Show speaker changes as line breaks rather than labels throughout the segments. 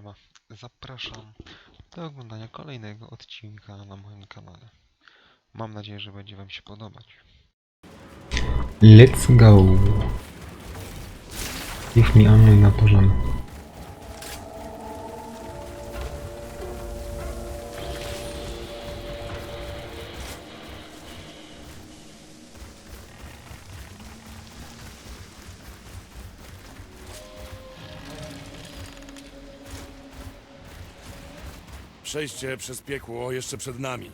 siema. Zapraszam do oglądania kolejnego odcinka na moim kanale. Mam nadzieję, że będzie wam się podobać.
Let's go. Give me ammo na porządek.
Przejście przez piekło jeszcze przed nami.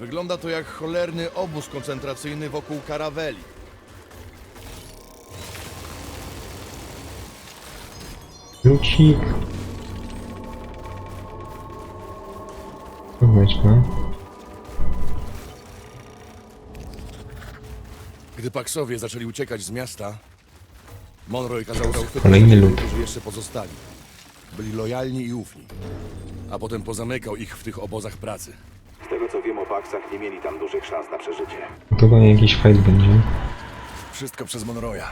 Wygląda to jak cholerny obóz koncentracyjny wokół karaweli.
Lucik. Chwileczkę.
Gdy Paksowie zaczęli uciekać z miasta, Monroy kazał
Kolejny
tych,
lud.
którzy jeszcze pozostali. Byli lojalni i ufni. A potem pozamykał ich w tych obozach pracy.
Z tego co wiem o Paksach, nie mieli tam dużych szans na przeżycie.
To pewnie jakiś fight będzie.
Wszystko przez Monroya.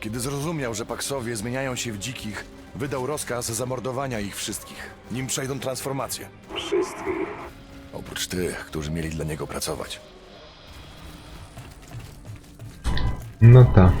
Kiedy zrozumiał, że Paksowie zmieniają się w dzikich, wydał rozkaz zamordowania ich wszystkich, nim przejdą transformację.
Wszystkich.
Oprócz tych, którzy mieli dla niego pracować.
No tak.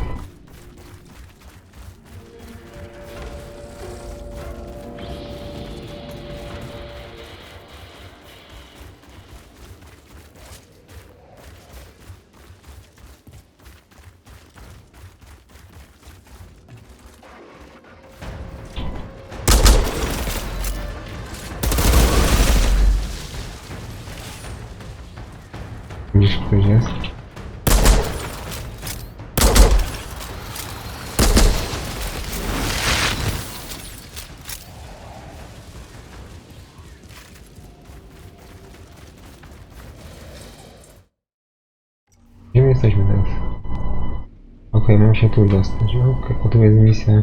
Gdzie my jesteśmy teraz? Okej, mam się tu dostać. Okej, o tu jest misja.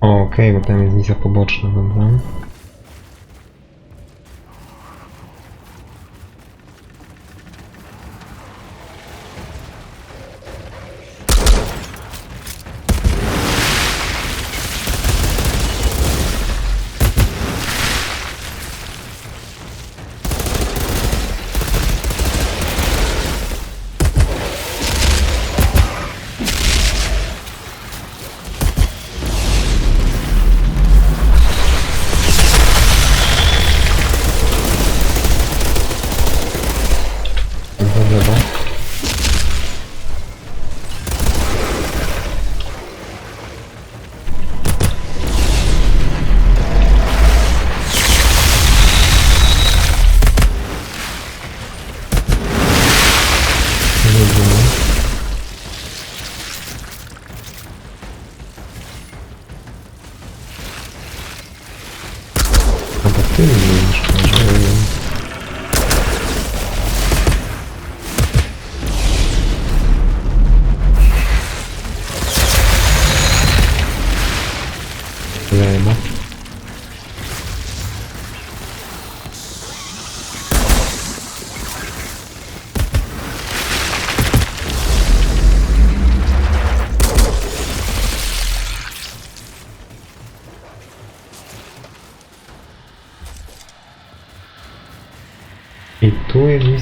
Okej, bo tam jest misja poboczna. Dobra.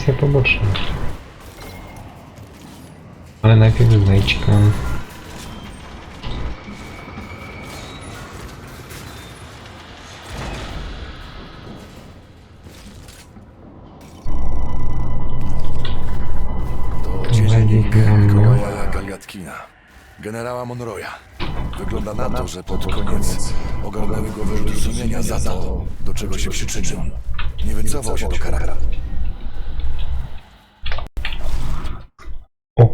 Misja poboczna. Ale najpierw znajdźka.
Generała Monroya. Wygląda na to, że pod koniec ogarnęły go wyrzuty sumienia za to, do czego się przyczynił. Nie wycofał się do Karakara.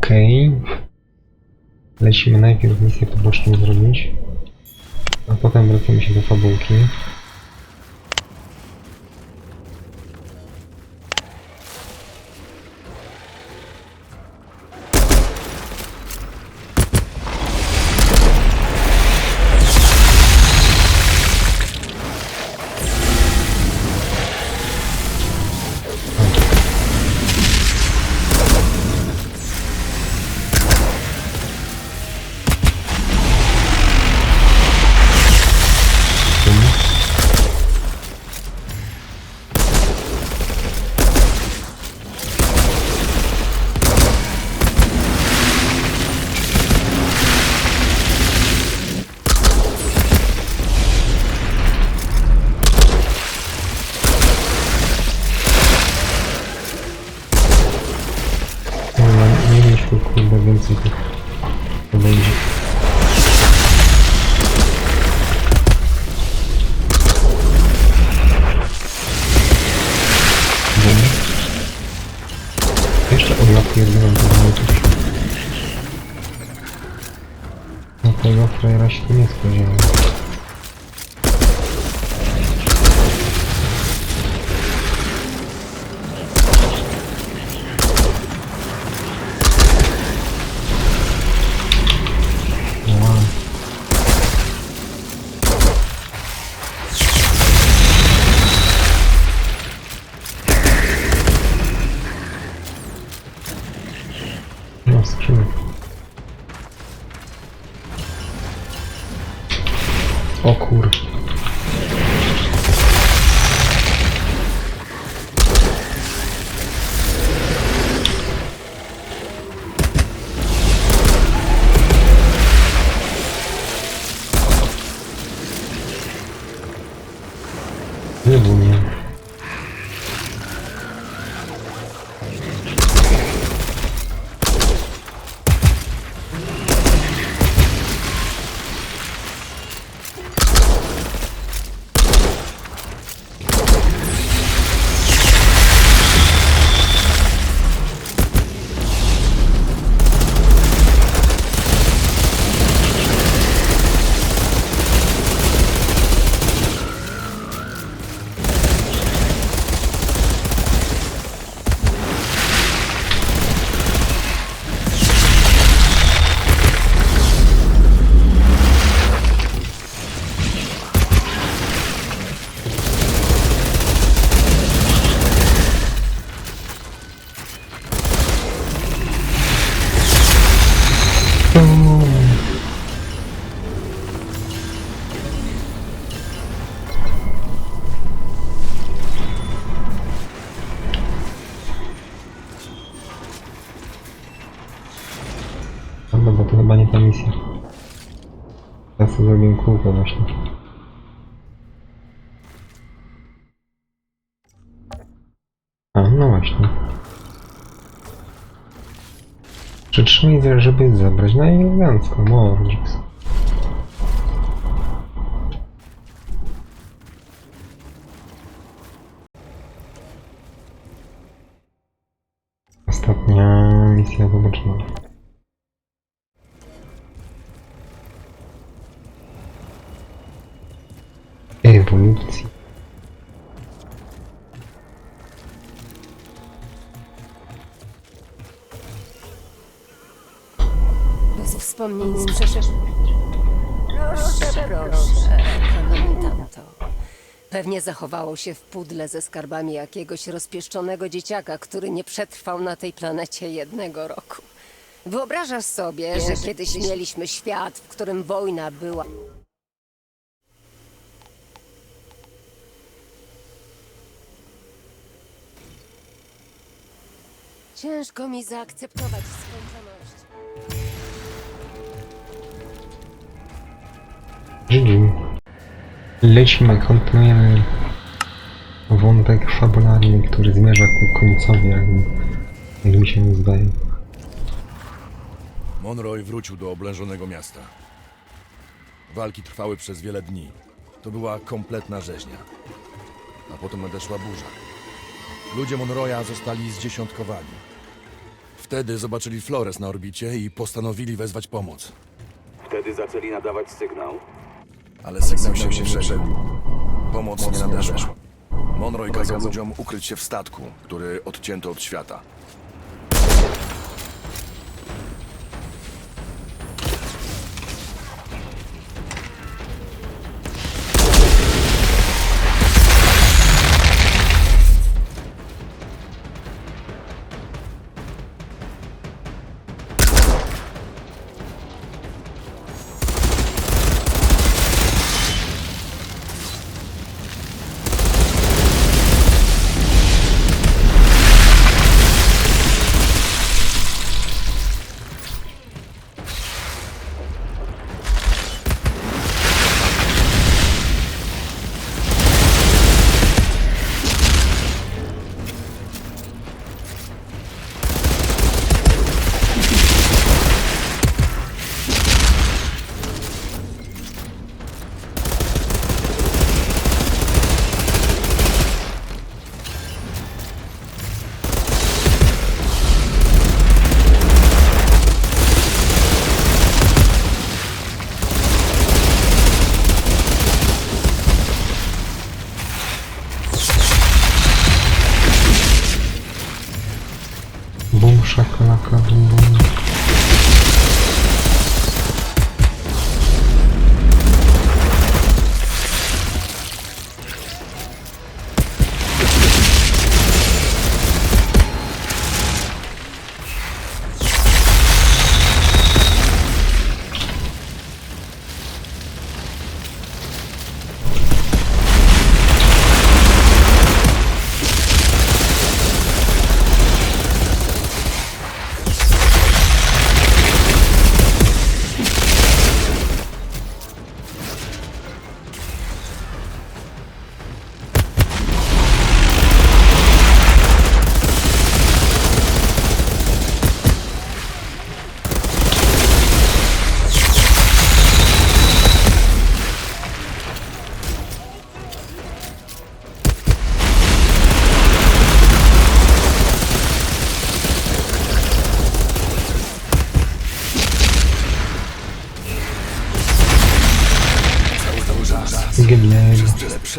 Okej. Lecimy najpierw misję poboczną zrobić. A potem wracamy się do fabułki. Tego frajera się tu nie O ta misja. Teraz sobie zrobię kółko właśnie. A, no właśnie. Przytrzymaj, żeby zabrać. I elegancko, Morgix. Ewolucji.
Bez wspomnień z przeszłości. Proszę, proszę, pamiętam to. Pewnie zachowało się w pudle ze skarbami jakiegoś rozpieszczonego dzieciaka, który nie przetrwał na tej planecie jednego roku. Wyobrażasz sobie, że kiedyś mieliśmy świat, w którym wojna była. Ciężko mi zaakceptować skończoność.
GG. Lecimy, kontynuujemy wątek fabularny, który zmierza ku końcowi, jak, jak mi się zdaje.
Monroy wrócił do oblężonego miasta. Walki trwały przez wiele dni. To była kompletna rzeźnia. A potem nadeszła burza. Ludzie Monroya zostali zdziesiątkowani. Wtedy zobaczyli Flores na orbicie i postanowili wezwać pomoc.
Wtedy zaczęli nadawać sygnał.
Ale sygnał się nie przeszedł. Pomoc nie nadeszła. Monroy kazał ludziom ukryć się w statku, który odcięto od świata.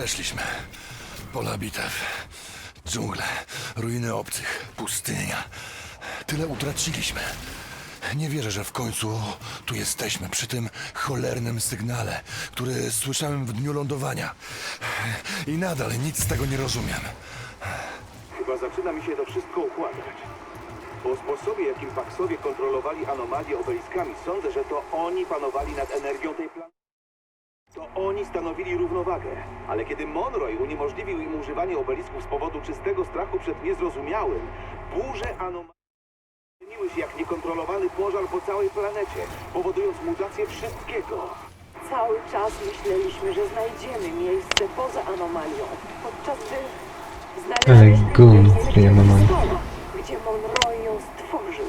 Przeszliśmy. Pola bitew, dżungle, ruiny obcych, pustynia. Tyle utraciliśmy. Nie wierzę, że w końcu tu jesteśmy, przy tym cholernym sygnale, który słyszałem w dniu lądowania. I nadal nic z tego nie rozumiem.
Chyba zaczyna mi się to wszystko układać. Po sposobie, jakim Paxowie kontrolowali anomalie obeliskami, sądzę, że to oni panowali nad energią tej planety. To oni stanowili równowagę. Ale kiedy Monroy uniemożliwił im używanie obelisków z powodu czystego strachu przed niezrozumiałym, burze anomalii zmieniły się jak niekontrolowany pożar po całej planecie, powodując mutację wszystkiego.
Cały czas myśleliśmy, że znajdziemy miejsce poza anomalią, podczas gdy
Ale
znaleźliśmy miejsce
tej anomalii.
stąd, gdzie Monroe ją stworzył.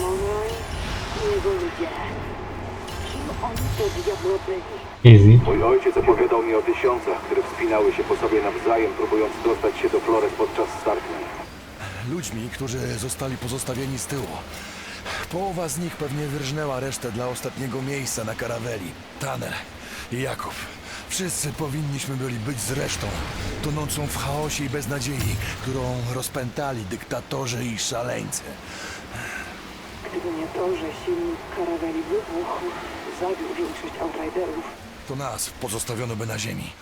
Monroe i jego ludzie. Kim oni to diabło byli?
Easy.
Mój ojciec opowiadał mi o tysiącach, które wspinały się po sobie nawzajem, próbując dostać się do Flores podczas starknień.
Ludźmi, którzy zostali pozostawieni z tyłu. Połowa z nich pewnie wyrżnęła resztę dla ostatniego miejsca na karaweli. Tanner i Jakub. Wszyscy powinniśmy byli być z resztą, tonącą w chaosie i beznadziei, którą rozpętali dyktatorzy i szaleńcy.
Gdyby nie to, że silnik karaweli wybuchł, zabił większość outriderów.
To nas pozostawiono by na ziemi.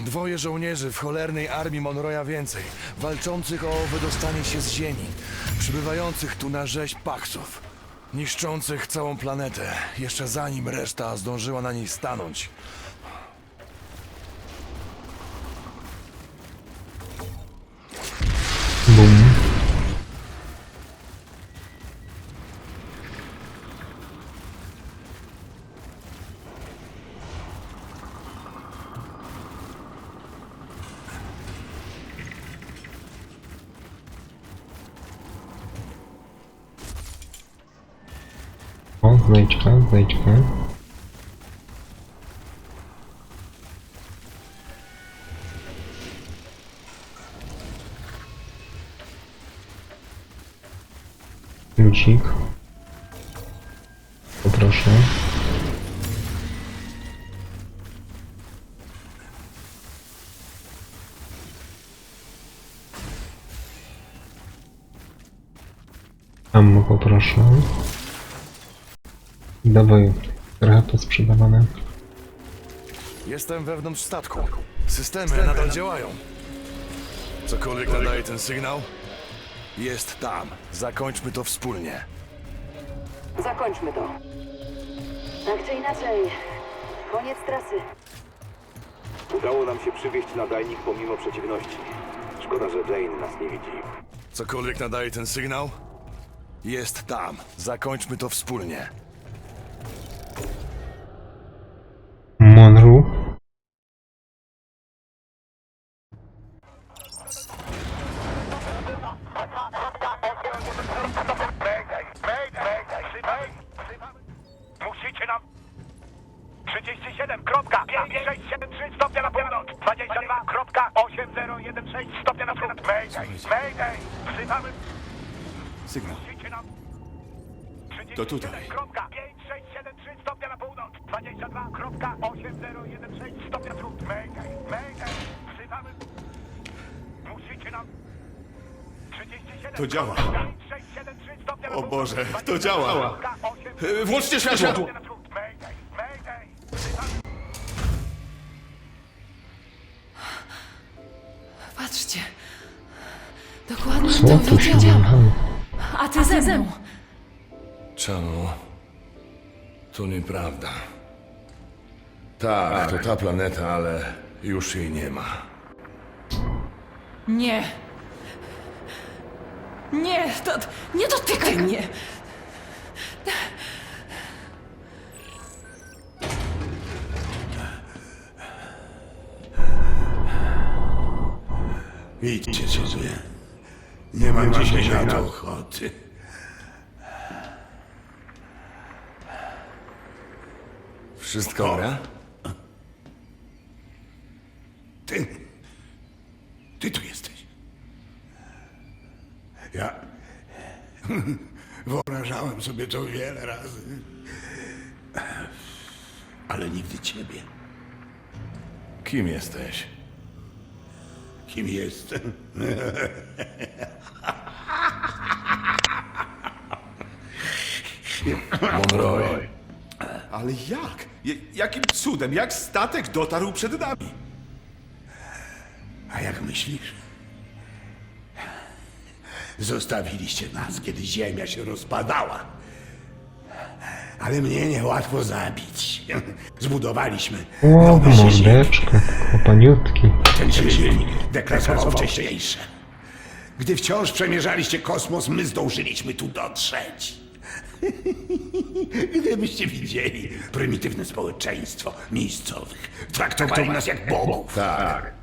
Dwoje żołnierzy w cholernej armii Monroya więcej, walczących o wydostanie się z ziemi, przybywających tu na rzeź paksów, niszczących całą planetę, jeszcze zanim reszta zdążyła na niej stanąć.
Lucik. Poproszę. Ammo poproszę. Dawaj, trochę to sprzedawane.
Jestem wewnątrz statku. Systemy nadal działają. Cokolwiek nadaje ten sygnał, jest tam. Zakończmy to wspólnie.
Zakończmy to. Tak czy inaczej, koniec trasy.
Udało nam się przywieźć nadajnik pomimo przeciwności. Szkoda, że Jane nas nie widzi.
Cokolwiek nadaje ten sygnał, jest tam. Zakończmy to wspólnie.
22.8016 stopnia wschód. Wzywamy... Musicie nam... 37
To działa.
5673 stopnia na
O. Boże, to działa.
22.8
E, Włączcie światło!
Mayday, mayday. Wzywamy...
Patrzcie. Dokładnie
Co
to
tu się dzieje?
A ty ze mną.
Czemu? To nieprawda. Tak, to ta planeta, ale już jej nie ma.
Nie. Nie, to, nie dotykaj mnie.
Idźcie sobie. Nie mam dzisiaj na to ochoty.
Wszystko gra?
Ty. Ty tu jesteś. Ja. Wyobrażałem sobie to wiele razy. Ale nigdy ciebie.
Kim jesteś?
Kim jestem?
Monroy.
Ale jak? J- jakim cudem? Jak statek dotarł przed nami?
Myślisz? Zostawiliście nas, kiedy ziemia się rozpadała. Ale mnie niełatwo zabić. Zbudowaliśmy
Ło,
nowy silnik.
mordeczko, kopaniutki.
Ten silnik deklasował wcześniejsze. Gdy wciąż przemierzaliście kosmos, my zdążyliśmy tu dotrzeć. Gdybyście widzieli prymitywne społeczeństwo miejscowych. Traktowali nas jak bogów.
Tak.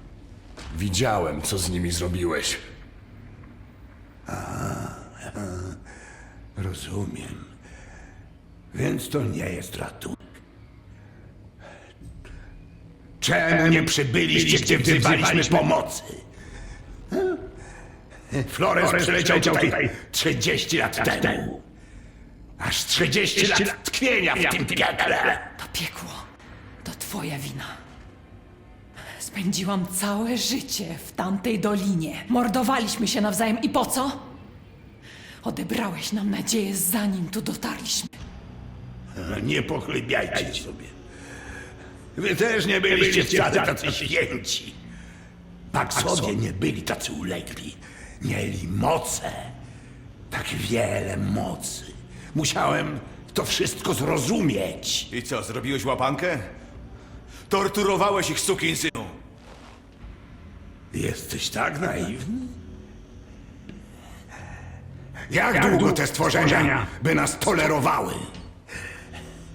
Widziałem, co z nimi zrobiłeś.
Rozumiem. Więc to nie jest ratunek. Czemu nie przybyliście, gdzie wzywaliśmy pomocy? Flores przyleciał tutaj 30 lat temu. Aż 30 lat tkwienia w tym piekle.
To piekło. To twoja wina. Spędziłam całe życie w tamtej dolinie. Mordowaliśmy się nawzajem i po co? Odebrałeś nam nadzieję, zanim tu dotarliśmy.
Nie pochlebiajcie sobie. Wy też nie byliście wcale tacy święci. Paksowie nie byli tacy ulegli. Mieli moce. Tak wiele mocy. Musiałem to wszystko zrozumieć.
I co, zrobiłeś łapankę? Torturowałeś ich, sukinsynu!
Jesteś tak naiwny? Jak długo te stworzenia by nas tolerowały?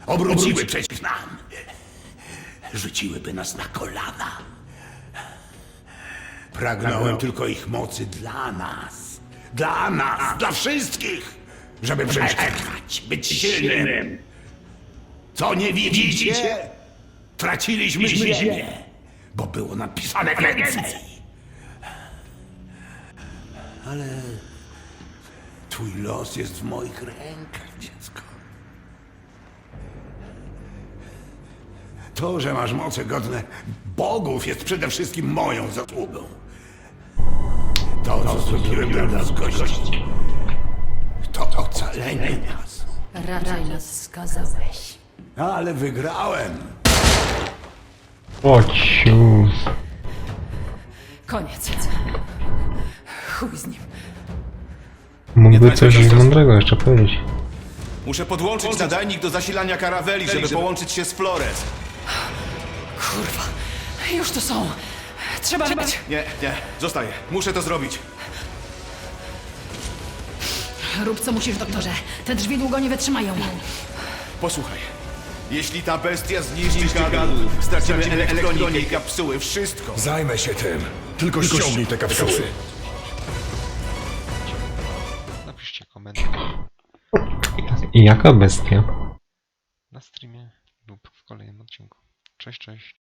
Obróciły przeciw nam. Rzuciłyby nas na kolana. Pragnąłem tylko ich mocy dla nas. Dla nas, dla wszystkich. Żeby przetrwać, być silnym. Co nie widzicie? Traciliśmy ziemię, bo było napisane więcej. Ale twój los jest w moich rękach, dziecko. To, że masz moce godne bogów, jest przede wszystkim moją zasługą. To, co zrobiłem dla nas gości, to ocalenie nas.
Raczej nas skazałeś.
Ale wygrałem.
O cius.
Koniec. Chuj z nim.
Mógłby coś mądrego jeszcze powiedzieć.
Muszę podłączyć nadajnik do zasilania karaweli, żeby połączyć się z Flores.
Kurwa. Już tu są. Trzeba być.
Nie, nie, zostaję. Muszę to zrobić.
Rób co musisz, doktorze. Te drzwi długo nie wytrzymają.
Posłuchaj. Jeśli ta bestia zniszczy gadu, stracimy elektronikę i kapsuły, wszystko.
Zajmę się tym. Tylko ściągnij te kapsuły.
Napiszcie
jaka bestia?
na streamie lub w kolejnym odcinku. Cześć, cześć.